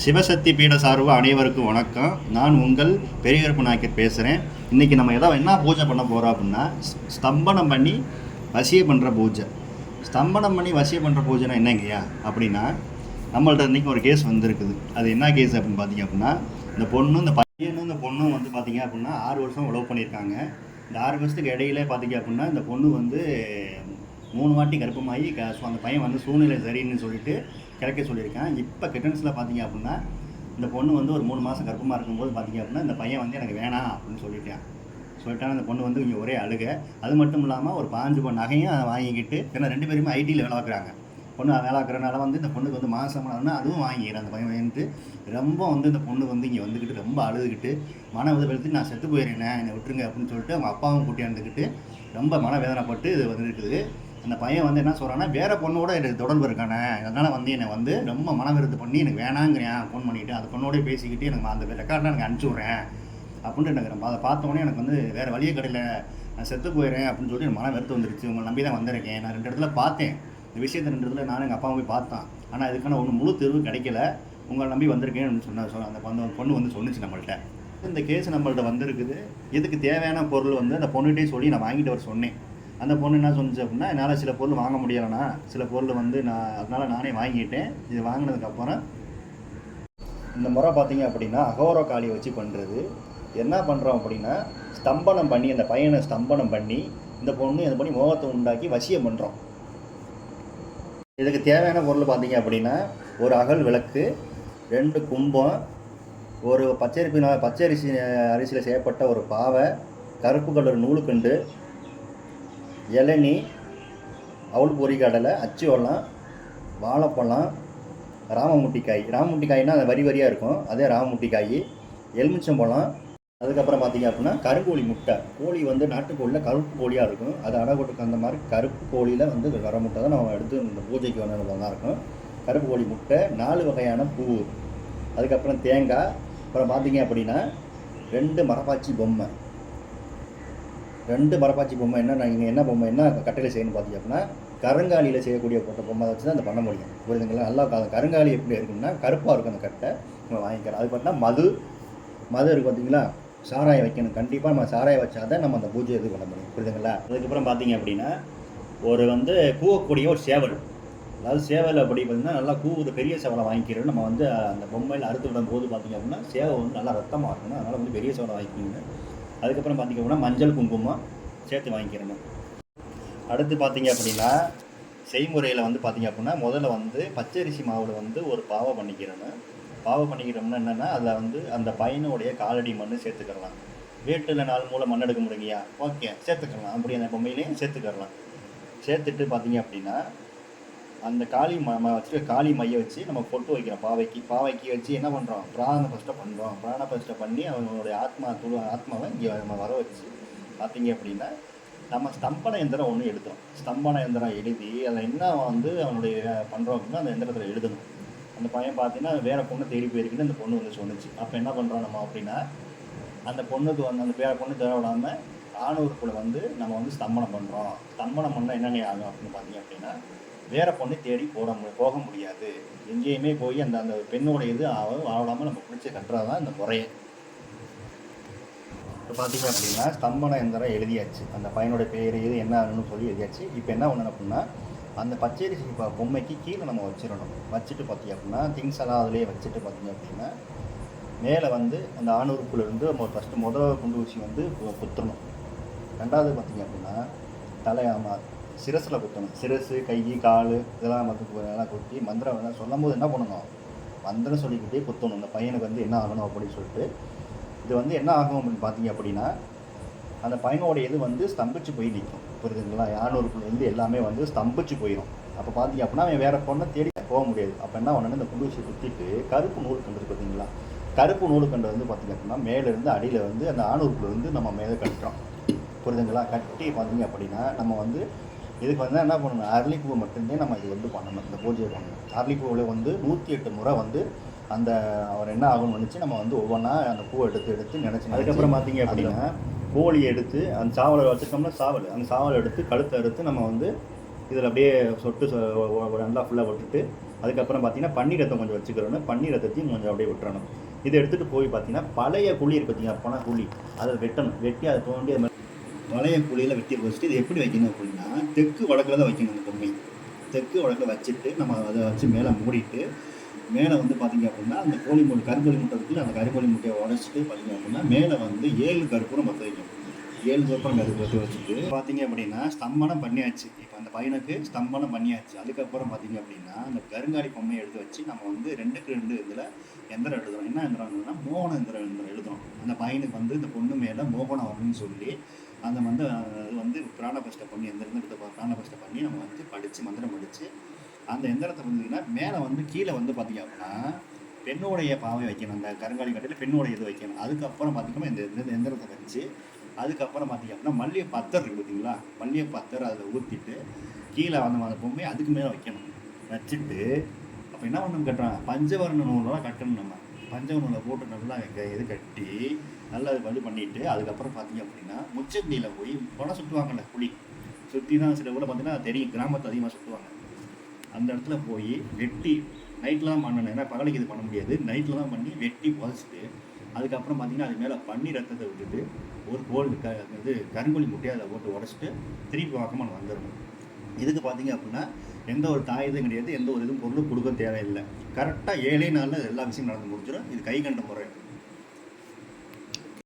சிவசக்தி பீட சார்பு அனைவருக்கும் வணக்கம். நான் உங்கள் பெரியகருப்பு நாயக்கர் பேசுகிறேன் இன்றைக்கி நம்ம எதாவது என்ன பூஜை பண்ண போகிறோம் அப்படின்னா ஸ்தம்பனம் பண்ணி வசிய பண்ணுற பூஜை. ஸ்தம்பனம் பண்ணி வசிய பண்ணுற பூஜைனா என்னங்கய்யா அப்படின்னா நம்மள்ட்ட இன்றைக்கி ஒரு கேஸ் வந்திருக்குது. அது என்ன கேஸ் அப்படின்னு பார்த்தீங்க அப்படின்னா இந்த பொண்ணும் இந்த பையனும் இந்த பொண்ணும் வந்து பார்த்தீங்க அப்படின்னா ஆறு வருஷம் உழவு பண்ணியிருக்காங்க. இந்த ஆறு வருஷத்துக்கு இடையில பார்த்தீங்க அப்படின்னா இந்த பொண்ணு வந்து மூணு வாட்டி கர்ப்பமாகி க ஸோ அந்த பையன் வந்து சூழ்நிலை சரின்னு சொல்லிட்டு கிடைக்க சொல்லியிருக்கேன். இப்போ கிட்டன்ஸில் பார்த்தீங்க அப்படின்னா இந்த பொண்ணு வந்து ஒரு மூணு மாதம் கர்ப்பமாக இருக்கும்போது பார்த்தீங்க அப்படின்னா இந்த பையன் வந்து எனக்கு வேணாம் அப்படின்னு சொல்லிட்டேன். சொல்லிட்டாங்க அந்த பொண்ணு வந்து இங்கே ஒரே அழுக. அது மட்டும் இல்லாமல் ஒரு பாஞ்சு பொண்ணு நகையும் வாங்கிக்கிட்டு ஏன்னா ரெண்டு பேருமே ஐடியில் வேலை பார்க்குறாங்க பொண்ணு வேலை பார்க்குறனால வந்து இந்த பொண்ணுக்கு வந்து மாதம் அதுவும் வாங்கிக்கிறேன். அந்த பையன் வந்துட்டு ரொம்ப வந்து இந்த பொண்ணு வந்து இங்கே வந்துக்கிட்டு ரொம்ப அழுதுகிட்டு மன உதவி நான் செத்து போயிடுறேன் என்னை விட்டுருங்க அப்படின்னு சொல்லிட்டு அவங்க அப்பாவும் கூட்டியாந்துக்கிட்டு ரொம்ப மனவேதனைப்பட்டு இது வந்துருக்குது. அந்த பையன் வந்து என்ன சொல்கிறான்னா வேற பொண்ணோட எனக்கு தொடர்பு இருக்கானே அதனால் வந்து என்னை வந்து ரொம்ப மனவிருத்து பண்ணி எனக்கு வேணாங்கிறேன் ஃபோன் பண்ணிவிட்டு அந்த பொண்ணோடய பேசிக்கிட்டு எனக்கு அந்த ரெக்கார்டெலாம் எனக்கு அனுப்பிச்சி விட்றேன் அப்படின்ட்டு எனக்கு ரொம்ப அதை பார்த்தோன்னே எனக்கு வந்து வேறு வழியே கிடையில. நான் செத்து போயிடுறேன் அப்படின்னு சொல்லி எனக்கு மன வெறுத்து வந்துருச்சு. உங்களை நம்பி தான் வந்திருக்கேன். நான் ரெண்டு இடத்துல பார்த்தேன். இந்த விஷயத்தை ரெண்டு இடத்துல நானும் எங்கள் அப்பாவும் போய் பார்த்தேன். ஆனால் இதுக்கான ஒன்று முழு தெருவு கிடைக்கல. உங்களை நம்பி வந்திருக்கேன் அப்படின்னு சொன்ன அந்த பொண்ணு பொண்ணு வந்து சொன்னிச்சு நம்மள்கிட்ட இந்த கேஸ் நம்மள்கிட்ட வந்திருக்குது. இதுக்கு தேவையான பொருள் வந்து அந்த பொண்ணுகிட்டே சொல்லி நான் வாங்கிட்டு வர சொன்னேன். அந்த பொண்ணு என்ன சொன்னிச்சு அப்படின்னா என்னால் சில பொருள் வாங்க முடியலைண்ணா. சில பொருள் வந்து நான் அதனால் நானே வாங்கிட்டேன். இது வாங்கினதுக்கப்புறம் இந்த முறை பார்த்தீங்க அப்படின்னா அகோர காளியை வச்சு பண்ணுறது என்ன பண்ணுறோம் அப்படின்னா ஸ்தம்பனம் பண்ணி அந்த பையனை ஸ்தம்பனம் பண்ணி இந்த பொண்ணு இந்த பண்ணி மோகத்தை உண்டாக்கி வசியம் பண்ணுறோம் இதுக்கு தேவையான பொருள் பார்த்தீங்க அப்படின்னா ஒரு அகல் விளக்கு ரெண்டு கும்பம் ஒரு பச்சரிசி பச்சரிசி அரிசியில் செய்யப்பட்ட ஒரு பாவை கருப்பு கலர் நூலுக்கண்டு இளநீ அவுள் பொறி கடலை வெல்லம் வாழைப்பழம் ராமமுட்டிக்காய். ராமமுட்டிக்காய்னா அது வரி வரியாக இருக்கும். அதே ராமமுட்டிக்காய் எலுமிச்சம்பழம் அதுக்கப்புறம் பார்த்தீங்க அப்படின்னா கருங்கோழி முட்டை. கோழி வந்து நாட்டுக்கோழியில் கருப்பு கோழியாக இருக்கும். அது அடகொட்டுக்கு அந்த மாதிரி கருப்பு கோழியில் வந்து வர முட்டை தான் நம்ம எடுத்து இந்த பூஜைக்கு வந்து தான் இருக்கும் கருப்பு கோழி முட்டை நாலு வகையான பூ. அதுக்கப்புறம் தேங்காய். அப்புறம் பார்த்தீங்க அப்படின்னா ரெண்டு மரப்பாச்சி பொம்மை. ரெண்டு மரப்பாச்சி பொம்மை என்ன நீங்கள் என்ன பொம்மை என்ன கட்டையில் செய்யணும்னு பார்த்தீங்க அப்படின்னா கருங்காலியில் செய்யக்கூடிய போட்ட பொம்மை வச்சு தான் அந்த பண்ண முடியும். புரியுதுங்களா? நல்லா அந்த கருங்காலி எப்படி இருக்குன்னா கருப்பாக இருக்கும் அந்த கட்டை. நம்ம வாங்கிக்கிறோம் அது பார்த்தீங்கன்னா மது மது இருக்குது பார்த்தீங்களா சாராயம் வைக்கணும். கண்டிப்பாக நம்ம சாராயம் வச்சா தான் நம்ம அந்த பூஜை இது பண்ண முடியும். புரியுதுங்களா? அதுக்கப்புறம் பார்த்தீங்க அப்படின்னா ஒரு வந்து கூவக்கூடிய ஒரு சேவல். அதாவது சேவல் அப்படி பார்த்தீங்கன்னா நல்லா கூவுற பெரிய சேவலை வாங்கிக்கிறோம். நம்ம வந்து அந்த பொம்மையில் அறுத்து விடும் போது பார்த்தீங்க அப்படின்னா சேவை வந்து நல்லா ரத்தமாக இருக்கணும். அதனால் வந்து பெரிய சேவலை வாங்கிக்கணும் அதுக்கப்புறம் பார்த்திங்க அப்படின்னா மஞ்சள் குங்குமம் சேர்த்து வாங்கிக்கிறணும் அடுத்து பார்த்தீங்க அப்படின்னா செய்முறையில் வந்து பார்த்தீங்க அப்படின்னா முதல்ல வந்து பச்சரிசி மாவில் வந்து ஒரு பாவை பண்ணிக்கிறணும் பாவை பண்ணிக்கிறோம்னா என்னென்னா அதில் வந்து அந்த பையனுடைய காலடி மண் சேர்த்துக்கலாம் வீட்டில் நாலு மூளை மண் எடுக்க முடியுங்கய்யா ஓகே சேர்த்துக்கலாம். அப்படி அந்த பொம்மையிலையும் சேர்த்துக்கிறலாம். சேர்த்துட்டு பார்த்தீங்க அப்படின்னா அந்த காளி ம ம வச்சு காளி மைய வச்சு நம்ம பொட்டு வைக்கிறோம். பாவைக்கு பாவைக்கு வச்சு என்ன பண்ணுறோம் பிராண பிரஷ்டை பண்ணுறோம் பிராண பிரஷ்டை பண்ணி அவங்களுடைய ஆத்மா துளு ஆத்மாவை இங்கே நம்ம வர வச்சு பார்த்தீங்க அப்படின்னா நம்ம ஸ்தம்பன எந்திரம் ஒன்று எடுத்தோம் ஸ்தம்பன எந்திரம் எழுதி அதில் என்ன வந்து அவனுடைய பண்ணுறோம் அப்படின்னா அந்த எந்திரத்தில் எழுதணும். அந்த பையன் பார்த்தீங்கன்னா வேற பொண்ணை தேடி போயிருக்குன்னு அந்த பொண்ணு வந்து சொன்னுச்சு. அப்போ என்ன பண்ணுறோம் நம்ம அப்படின்னா அந்த பொண்ணுக்கு வந்து அந்த வேற பொண்ணு தேவைப்படாமல் ஆணூருக்குள்ளே வந்து நம்ம வந்து ஸ்தம்பனம் பண்ணுறோம் ஸ்தம்பனம் பண்ணால் என்னென்ன ஆகும் அப்படின்னு பார்த்தீங்க அப்படின்னா வேற பொண்ணு தேடி போட மு போக முடியாது. எங்கேயுமே போய் அந்த அந்த பெண்ணோட இது அவ நம்ம பிடிச்சி கட்டுறது தான் இந்த முறையை. இப்போ பார்த்தீங்க அப்படின்னா ஸ்தம்பன எந்திரம் எழுதியாச்சு. அந்த பையனோட பேர் இது என்ன ஆகணும்னு சொல்லி எழுதியாச்சு. இப்போ என்ன ஒன்று அப்படின்னா அந்த பச்சரிசி பொம்மைக்கு கீழே நம்ம வச்சிடணும். வச்சுட்டு பார்த்தீங்க அப்படின்னா திங்ஸ் எல்லாம் அதிலே வச்சுட்டு பார்த்தீங்க அப்படின்னா மேலே வந்து அந்த ஆணுறுப்புலேருந்து நம்ம ஃபஸ்ட்டு முதல் குண்டு ஊசி வந்து கு- குத்தணும். ரெண்டாவது பார்த்தீங்க அப்படின்னா தலை சிரஸில் குத்தணும் சிரசு கை கால் இதெல்லாம் மற்ற எல்லாம் குத்தி மந்திரம் எல்லாம் சொல்லும் போது என்ன பண்ணணும்? மந்திரம் சொல்லிக்கிட்டே குத்தணும். இந்த பையனுக்கு வந்து என்ன ஆகணும் அப்படின்னு சொல்லிட்டு. இது வந்து என்ன ஆகும் அப்படின்னு பார்த்தீங்க அப்படின்னா அந்த பையனோட இது வந்து ஸ்தம்பிச்சு போய் நிற்கும். புரியுதுங்களா? யானூருக்குள்ளேருந்து எல்லாமே வந்து ஸ்தம்பிச்சு போயிடும் அப்போ பார்த்தீங்க அப்படின்னா அவன் வேற பொண்ணை தேடி போக முடியாது. அப்போ என்ன ஒன்று இந்த குண்டூசி குத்திட்டு கருப்பு நூல் கண்டு பார்த்தீங்களா? கருப்பு நூல் கண்டு வந்து பார்த்தீங்க அப்படின்னா மேலேருந்து அடியில் வந்து அந்த ஆணூருக்குள்ளேருந்து நம்ம மேலே கட்டுறோம். புரியுதுங்களா? கட்டி பார்த்தீங்க அப்படின்னா நம்ம வந்து இதுக்கு வந்து என்ன பண்ணணும்? அரளிப்பூ மட்டும்தான் நம்ம இது வந்து பண்ணணும். இந்த பூஜையை பண்ணணும். அரளிப்பூவில் வந்து நூற்றி எட்டு முறை வந்து அந்த அவர் என்ன ஆகும்னு நினச்சி நம்ம வந்து ஒவ்வொன்றா அந்த பூவை எடுத்து எடுத்து நினச்சி அதுக்கப்புறம் பார்த்தீங்க அப்படின்னா கோழி எடுத்து அந்த சாவலை வச்சுட்டோம்னா சாவல். அந்த சாவலை எடுத்து கழுத்தை எடுத்து நம்ம வந்து இதில் அப்படியே சொட்டு நல்லா ஃபுல்லாக விட்டுட்டு அதுக்கப்புறம் பார்த்தீங்கன்னா பன்னீர் ரத்தம் கொஞ்சம் வச்சுக்கிறோன்னு பன்னீர் ரத்தத்தையும் கொஞ்சம் அப்படியே விட்டுறணும். இதை எடுத்துகிட்டு போய் பார்த்தீங்கன்னா பழைய குழி இருக்கு பார்த்தீங்கன்னா பண குழி. அதை வெட்டணும். வெட்டி அதை தோண்டி அது பழைய குழியில் வெட்டி வச்சுட்டு இது எப்படி வைக்கணும் அப்படின்னா தெற்கு வடக்கில் தான் வைக்கணும் அந்த பொம்மை. தெற்கு வடக்கில் வச்சுட்டு நம்ம அதை வச்சு மேலே மூடிட்டு மேலே வந்து பார்த்தீங்க அப்படின்னா அந்த கோழி முட்டை கருங்கோழி முட்டை இருக்குல்ல அந்த கருங்கோழி முட்டையை உடச்சிட்டு பார்த்தீங்க அப்படின்னா மேலே வந்து ஏழு கருப்பூரம் மற்ற வைக்கணும். ஏழு கருப்பூரம் அது போட்டு வச்சுட்டு பார்த்தீங்க அப்படின்னா ஸ்தம்பனம் பண்ணியாச்சு. இப்போ அந்த பையனுக்கு ஸ்தம்பனம் பண்ணியாச்சு. அதுக்கப்புறம் பார்த்தீங்க அப்படின்னா அந்த கருங்காடி பொம்மையை எடுத்து வச்சு நம்ம வந்து ரெண்டுக்கு ரெண்டு இதில் எந்திரம் எழுதுறோம். என்ன எந்திரம் எழுதுறோம்னா மோகன எந்திரம் எந்திரம் எழுதுறோம். அந்த பையனுக்கு வந்து இந்த பொண்ணு மேலே மோகனம் அப்படின்னு சொல்லி அந்த வந்து அது வந்து பிராணபஷ்டை பண்ணி எந்திரம் எடுத்து பிராணபஷ்டை பண்ணி நம்ம வந்து படித்து மந்திரம் படித்து அந்த எந்திரத்தை பார்த்தீங்கன்னா மேலே வந்து கீழே வந்து பார்த்தீங்க அப்படின்னா பெண்ணுடைய பாவை வைக்கணும். அந்த கருங்காலி கட்டையில் பெண்ணுடைய இது வைக்கணும். அதுக்கப்புறம் பார்த்தீங்கன்னா இந்த எந்திரத்தை வச்சு அதுக்கப்புறம் பார்த்தீங்க அப்படின்னா மல்லிகை பத்தர் இருக்கு பார்த்தீங்களா? மல்லிகை பத்தர் அதில் ஊற்றிட்டு கீழே அந்த அந்த பொம்மையை அதுக்கு மேலே வைக்கணும். வச்சுட்டு அப்போ என்ன பண்ணணும் கட்டுறாங்க? பஞ்சவர்ண நூலெலாம் கட்டணும் நம்ம. பஞ்சவர்ண நூலை போட்டு நல்லா க- இது கட்டி நல்லா இது பண்ணிவிட்டு அதுக்கப்புறம் பார்த்தீங்க அப்படின்னா முச்சந்தியில் போய் பணம் சுற்றுவாங்கல்ல புளி சுற்றி தான் சில ஊரில் பார்த்தீங்கன்னா தெரியும் கிராமத்தை அதிகமாக சுற்றுவாங்க அந்த இடத்துல போய் வெட்டி நைட்டில் தான் பண்ணணும். ஏன்னா பகலுக்கு இது பண்ண முடியாது. நைட்டில் தான் பண்ணி வெட்டி புதைச்சிட்டு அதுக்கப்புறம் பார்த்தீங்கன்னா அது மேலே பன்னீர் ரத்தத்தை விட்டுட்டு ஒரு கோல் க இது கருங்கோழி முட்டையை அதை போட்டு உடச்சிட்டு திருப்பி பக்கமாக நம்ம வந்துடணும். இதுக்கு பார்த்தீங்க அப்படின்னா எந்த ஒரு தாயுதும் கிடையாது எந்த ஒரு இதுவும் பொருளும் கொடுக்க தேவையில்லை. கரெக்டாக ஏழே நாளில் எல்லா விஷயம் நடந்து முடிஞ்சிடும். இது கை கண்ட முறை.